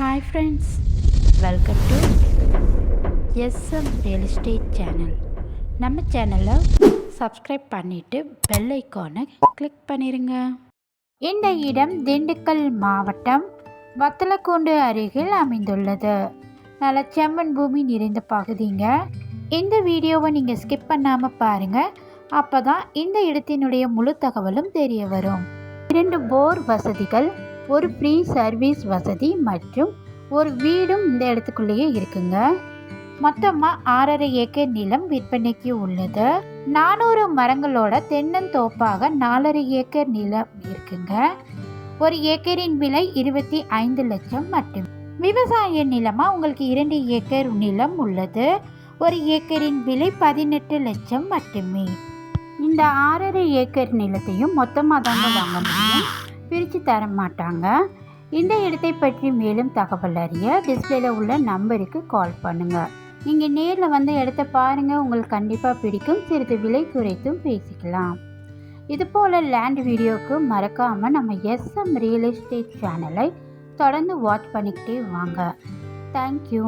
Hi friends welcome to SM real estate channel நம்ம சேனலை subscribe பண்ணிவிட்டு பெல் ஐக்கானை கிளிக் பண்ணிடுங்க இந்த இடம் திண்டுக்கல் மாவட்டம் வத்தலக்கூண்டு அருகில் அமைந்துள்ளது. நல்ல செம்மண் பூமி நிறைந்த பகுதிங்க. இந்த வீடியோவை நீங்கள் ஸ்கிப் பண்ணாமல் பாருங்கள் அப்போ தான் இந்த இடத்தினுடைய முழு தகவலும் தெரிய வரும். இரண்டு போர் வசதிகள் ஒரு ஃப்ரீ சர்வீஸ் வசதி மற்றும் ஒரு வீடும் இந்த இடத்துக்குள்ளேயே இருக்குங்க. மொத்தமாக ஆறரை ஏக்கர் நிலம் விற்பனைக்கு உள்ளது. நானூறு மரங்களோட தென்னந்தோப்பாக நாலரை ஏக்கர் நிலம் இருக்குங்க. ஒரு ஏக்கரின் விலை இருபத்தி ஐந்து லட்சம் மட்டும். விவசாய நிலமாக உங்களுக்கு இரண்டு ஏக்கர் நிலம் உள்ளது. ஒரு ஏக்கரின் விலை பதினெட்டு லட்சம் மட்டுமே. இந்த ஆறரை ஏக்கர் நிலத்தையும் மொத்தமாக தாங்க வாங்க முடியும். பிரித்து தர மாட்டாங்க இந்த இடத்தை பற்றி மேலும் தகவல் அறிய டிஸ்பிளேல உள்ள நம்பருக்கு கால் பண்ணுங்கள் நீங்கள் நேரில் வந்து இடத்த பாருங்கள் உங்களுக்கு கண்டிப்பாக பிடிக்கும். சிறிது விலை குறைத்தும் பேசிக்கலாம். இது போல் லேண்ட் வீடியோவுக்கு மறக்காமல் நம்ம எஸ்எம் ரியல் எஸ்டேட் சேனலை தொடர்ந்து வாட்ச் பண்ணிக்கிட்டே வாங்க. தேங்க்யூ